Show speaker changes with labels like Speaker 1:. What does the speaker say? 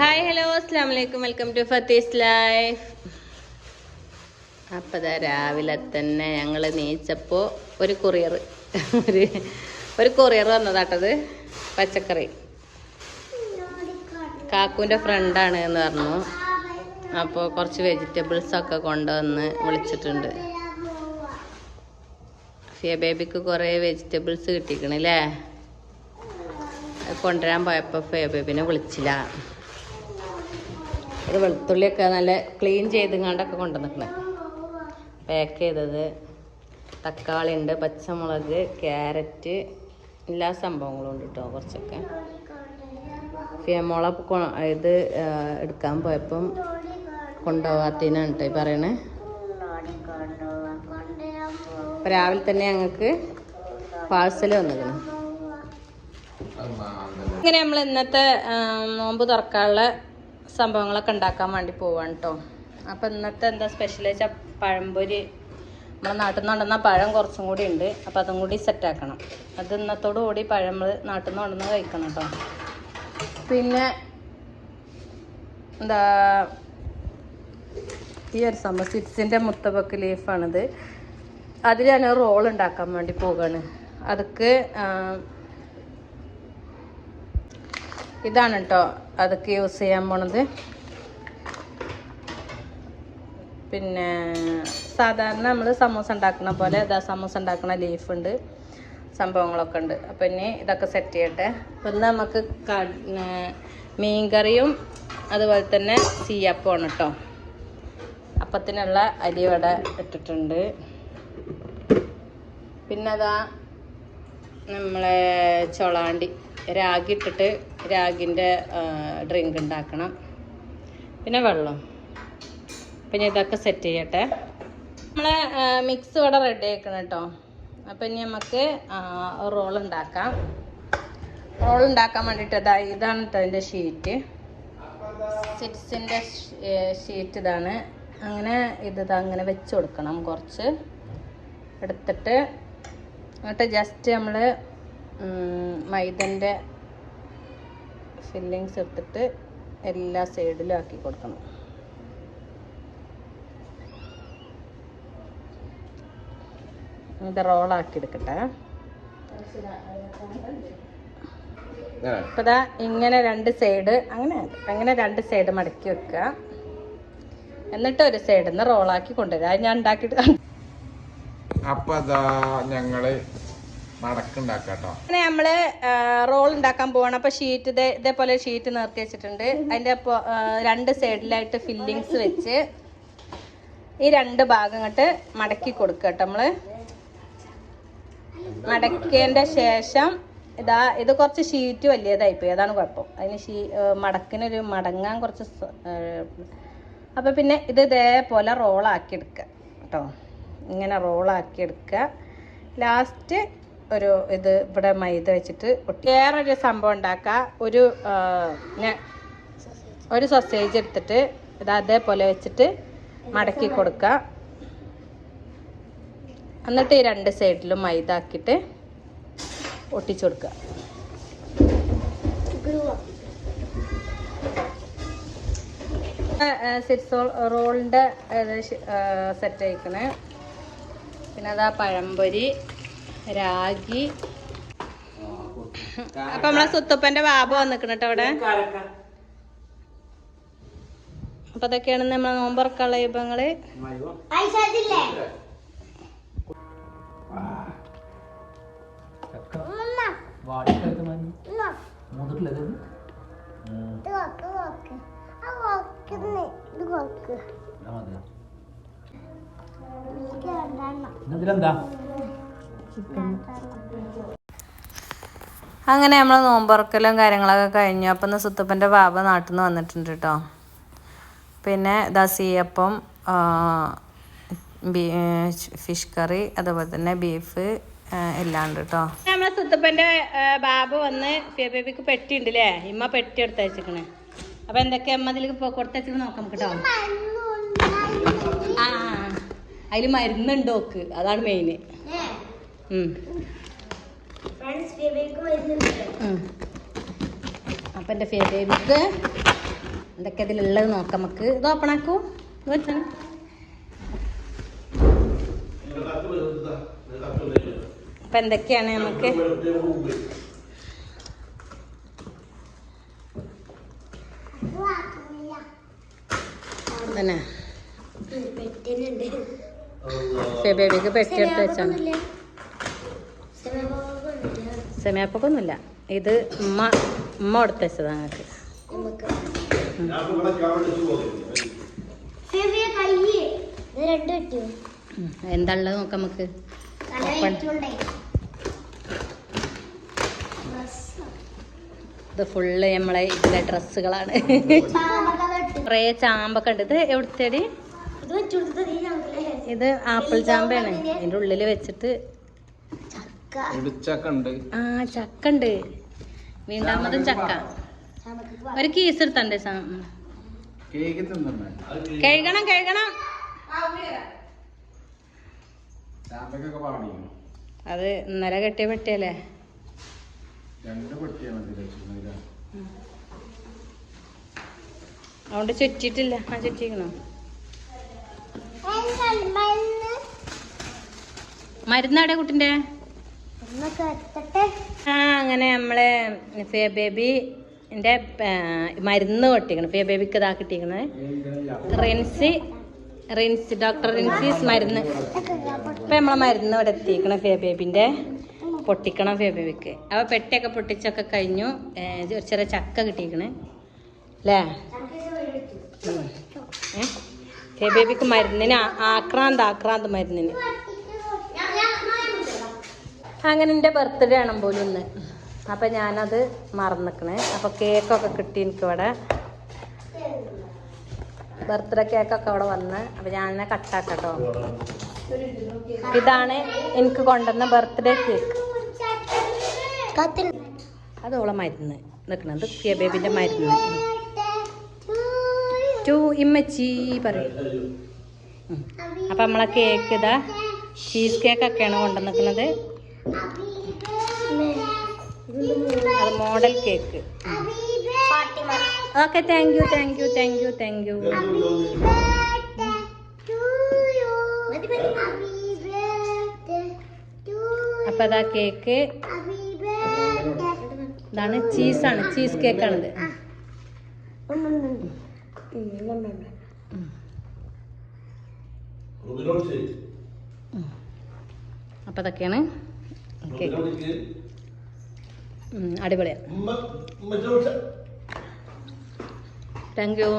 Speaker 1: Hi hello അസ്സാം വലൈക്കും welcome to ഫത്തീസ് life അപ്പം ദാ രാവിലെ തന്നെ ഞങ്ങൾ നീച്ചപ്പോൾ ഒരു കൊറിയർ ഒരു ഒരു കൊറിയർ വന്നതാട്ടത് പച്ചക്കറി. കാക്കുവിന്റെ ഫ്രണ്ടാണ് എന്ന് പറഞ്ഞു. അപ്പോൾ കുറച്ച് വെജിറ്റബിൾസൊക്കെ കൊണ്ടുവന്ന് വിളിച്ചിട്ടുണ്ട്. ഫിയ ബേബിക്ക് കുറേ വെജിറ്റബിൾസ് കിട്ടിക്കണല്ലേ കൊണ്ടുവരാൻ പോയപ്പോൾ ഫിയ ബേബിനെ വിളിച്ചില്ല. അത് വെളുത്തുള്ളിയൊക്കെ നല്ല ക്ലീൻ ചെയ്തുകൊണ്ടൊക്കെ കൊണ്ടുവന്നിക്കണേ. പാക്ക് ചെയ്തത് തക്കാളി ഉണ്ട് പച്ചമുളക് ക്യാരറ്റ് എല്ലാ സംഭവങ്ങളും ഉണ്ട് കേട്ടോ കുറച്ചൊക്കെ. ഫിയമോള ഇത് എടുക്കാൻ പോയപ്പം കൊണ്ടുപോകാത്തതിനാണ് കേട്ടോ ഈ പറയണേ. രാവിലെ തന്നെ ഞങ്ങൾക്ക് പാഴ്സൽ വന്നിരുന്നു ഇങ്ങനെ നമ്മൾ ഇന്നത്തെ നോമ്പ് തുറക്കാനുള്ള സംഭവങ്ങളൊക്കെ ഉണ്ടാക്കാൻ വേണ്ടി പോവാണ് കേട്ടോ അപ്പം ഇന്നത്തെ എന്താ സ്പെഷ്യൽ വെച്ചാൽ പഴംപൊരി? നമ്മളെ നാട്ടിൽ നിന്ന് കൊണ്ടുവന്ന പഴം കുറച്ചും കൂടി ഉണ്ട്. അപ്പോൾ അതും കൂടി സെറ്റാക്കണം അത് ഇന്നത്തോടു കൂടി പഴം നമ്മൾ നാട്ടിൽ നിന്ന് കൊണ്ടുവന്ന് കഴിക്കണം കേട്ടോ പിന്നെ എന്താ ഈ ഒരു സംഭവം സിറ്റ്സിന്റെ മുത്തബക്ക് ലീഫാണിത് അതിൽ ഞാൻ റോൾ ഉണ്ടാക്കാൻ വേണ്ടി പോവുകയാണ് അതൊക്കെ ഇതാണ് കേട്ടോ അതൊക്കെ യൂസ് ചെയ്യാൻ പോണത്. പിന്നെ സാധാരണ നമ്മൾ സമൂസ ഉണ്ടാക്കുന്ന പോലെ ഇതാ സമൂസ ഉണ്ടാക്കുന്ന ലീഫ് ഉണ്ട്. സംഭവങ്ങളൊക്കെ ഉണ്ട്. അപ്പം ഇനി ഇതൊക്കെ സെറ്റ് ചെയ്യട്ടെ. അപ്പം ഇന്ന് നമുക്ക് മീൻ കറിയും അതുപോലെ തന്നെ സീയപ്പമാണ് കേട്ടോ അപ്പത്തിനുള്ള അരി ഇവിടെ ഇട്ടിട്ടുണ്ട്. പിന്നെ അതാ നമ്മളെ ചൊളാണ്ടി. രാഗി ഇട്ടിട്ട് രാഗിന്റെ ഡ്രിങ്ക് ഉണ്ടാക്കണം. പിന്നെ വെള്ളം. പിന്നെ ഇതൊക്കെ സെറ്റ് ചെയ്യട്ടെ. നമ്മളെ മിക്സ് ഇവിടെ റെഡി ആക്കണം കേട്ടോ അപ്പം ഇനി നമുക്ക് റോൾ ഉണ്ടാക്കാം. റോൾ ഉണ്ടാക്കാൻ വേണ്ടിയിട്ട് ഇതാ ഇതാണ് കേട്ടോ അതിന്റെ ഷീറ്റ് സിറ്റ്സിന്റെ ഷീറ്റ് ഇതാണ്. അങ്ങനെ ഇതാ അങ്ങനെ വെച്ച് കൊടുക്കണം കുറച്ച്. എടുത്തിട്ട് എന്നിട്ട് ജസ്റ്റ് നമ്മൾ മൈദന്റെ ഫില്ലിങ്സ് എടുത്തിട്ട് എല്ലാ സൈഡിലും ആക്കി കൊടുക്കണം. ഇത് റോളാക്കി എടുക്കട്ടെ. ഇപ്പം ദാ ഇങ്ങനെ രണ്ട് സൈഡ് അങ്ങനെ അങ്ങനെ രണ്ട് സൈഡ് മടക്കി വെക്കുക. എന്നിട്ട് ഒരു സൈഡിൽ നിന്ന് റോളാക്കി കൊണ്ടുവരിക. അത് ഞാൻ ഉണ്ടാക്കിയിട്ട്
Speaker 2: അപ്പൊ അതാ
Speaker 1: അങ്ങനെ നമ്മൾ റോൾ ഉണ്ടാക്കാൻ പോവാണ്. അപ്പൊ ഷീറ്റ് ഇതേ ഇതേപോലെ ഷീറ്റ് നിർത്തി വെച്ചിട്ടുണ്ട്. അതിന്റെ രണ്ട് സൈഡിലായിട്ട് ഫില്ലിങ്സ് വെച്ച് ഈ രണ്ട് ഭാഗം ഇങ്ങോട്ട് മടക്കി കൊടുക്കുക കേട്ടോ നമ്മൾ. മടക്കിയതിന്റെ ശേഷം ഇതാ ഇത് കുറച്ച് ഷീറ്റ് വലിയതായി പോയി അതാണ് കുഴപ്പം. അതിന് ഷീ മടക്കിനൊരു മടങ്ങാൻ കുറച്ച് അപ്പൊ പിന്നെ ഇത് ഇതേപോലെ റോളാക്കി എടുക്കുക കേട്ടോ. ഇങ്ങനെ റോളാക്കി എടുക്കുക. ലാസ്റ്റ് ഒരു ഇത് ഇവിടെ മൈദ വെച്ചിട്ട് വേറൊരു സംഭവം ഉണ്ടാക്കുക ഒരു ഒരു സൊസേജ് എടുത്തിട്ട് ഇത് അതേപോലെ വെച്ചിട്ട് മടക്കി കൊടുക്കുക എന്നിട്ട് ഈ രണ്ട് സൈഡിലും മൈദ ആക്കിയിട്ട് ഒട്ടിച്ചു കൊടുക്കുക റോളിന്റെ സെറ്റ് ആയിക്കണേ. പിന്നെ അതാ പഴംപൊരി. രാഗി. അപ്പൊ നമ്മളെ സുത്തപ്പന്റെ ബാബ വന്നിക്കണട്ടോ അവിടെ. അപ്പൊ അതൊക്കെയാണ് നമ്മളെ നോമ്പറക്കുള്ള വിഭവങ്ങൾ.
Speaker 3: ഇതിലെന്താ
Speaker 1: അങ്ങനെ നമ്മൾ നോമ്പുറക്കലും കാര്യങ്ങളൊക്കെ കഴിഞ്ഞു. അപ്പം ഇന്ന് സുത്തപ്പന്റെ ബാബ നാട്ടിൽ നിന്ന് വന്നിട്ടുണ്ട് കേട്ടോ പിന്നെ ദസിയപ്പം ഫിഷ് കറി അതുപോലെ തന്നെ ബീഫ് എല്ലാം ഉണ്ട് കേട്ടോ നമ്മളെ സുത്തപ്പന്റെ ബാബ വന്ന് ബേബിക്ക് പെട്ടി ഉണ്ട് അല്ലേ ഇമ്മ പെട്ടി എടുത്ത് വെച്ചിക്കണേ. അപ്പൊ എന്തൊക്കെ അമ്മ അതിൽ നോക്കാം നമുക്ക് കേട്ടോ ആ അതിൽ മരുന്നുണ്ടോക്ക് അതാണ് മെയിന് അപ്പം എന്റെ ഫേബേബിക്ക് എന്തൊക്കെ ഇതിലുള്ളത് നോക്കാം നമുക്ക്. ഇത് ഓപ്പൺ ആക്കൂ. വെച്ചാണ് അപ്പൊ എന്തൊക്കെയാണ് നമുക്ക്? തന്നെ ബേബിക്ക് പെട്ടിയെടുത്ത് വെച്ചാണ് സെമിയാപ്പൊക്കൊന്നുമില്ല ഇത് ഉമ്മ ഉമ്മ കൊടുത്ത് വെച്ചതാ ഞങ്ങൾക്ക്. എന്താ ഉള്ളത് നോക്കാം നമുക്ക്. ഇത് ഫുള്ള് നമ്മളെ ഇതിലെ ഡ്രസ്സുകളാണ്. കുറേ ചാമ്പൊക്കെ ഉണ്ട്. ഇത് എവിടുത്തേടി?
Speaker 3: ഇത്
Speaker 1: ആപ്പിൾ ചാമ്പയാണ്. അതിന്റെ ഉള്ളിൽ വെച്ചിട്ട് ആ ചക്ക. ഉണ്ട് വീണ്ടാമതും ചക്ക ഒരു കീസ് എടുത്തണ്ടേ കഴുകണം കഴുകണം. അത് ഇന്നലെ കെട്ടിയ പെട്ടിയല്ലേ? അതുകൊണ്ട് ചുറ്റിട്ടില്ല ആ ചുറ്റിക്കണോ? മരുന്നാടെ
Speaker 3: കുട്ടിന്റെ? കുട്ടിന്റെ
Speaker 1: ആ അങ്ങനെ നമ്മളെ ഫിയ ബേബി എന്റെ മരുന്ന് പൊട്ടിക്കണം ഫിയ ബേബിക്ക് ഇതാ കിട്ടിക്കണേ. റിൻസി റിൻസി ഡോക്ടർ റിൻസീസ് മരുന്ന്. ഇപ്പം നമ്മളെ മരുന്ന് ഇവിടെ എത്തിക്കണം ഫിയ ബേബിന്റെ പൊട്ടിക്കണം ഫിയ ബേബിക്ക്. അപ്പോൾ പെട്ടിയൊക്കെ പൊട്ടിച്ചൊക്കെ കഴിഞ്ഞു. ഒരു ചെറിയ ചക്ക കിട്ടിക്കണ്. അല്ലേ? ഫിയ ബേബിക്ക് മരുന്നിന് ആക്രാന്ത് ആക്രാന്ത് മരുന്നിന്. അങ്ങനെ എന്റെ ബർത്ത്ഡേ ആണ് പോലും ഇന്ന്. അപ്പം ഞാനത് മറന്നിക്കണേ. അപ്പോൾ കേക്കൊക്കെ കിട്ടി എനിക്ക് ഇവിടെ ബർത്ത്ഡേ കേക്കൊക്കെ അവിടെ വന്ന്. അപ്പം ഞാനെന്നെ കട്ടാക്കട്ടോ ഇതാണ് എനിക്ക് കൊണ്ടുവന്ന ബർത്ത്ഡേ കേക്ക്
Speaker 3: കത്തിൽ
Speaker 1: അത് ഓളെ മരുന്ന്. നിൽക്കണത് കിയ ബേബിന്റെ മരുന്ന്. ടു ഇമ്മച്ചി പറയും. അപ്പം നമ്മളെ കേക്ക് ഇതാ ചീസ് കേക്കൊക്കെയാണ് കൊണ്ടുവന്നിരിക്കുന്നത് അത് model cake okay thank you thank you thank you thank you അപ്പൊ അതാ കേക്ക് ഇതാണ് ചീസാണ് ചീസ് കേക്കാണിത് അപ്പം അതൊക്കെയാണ്. അടിപൊളിയാണ് താങ്ക് യു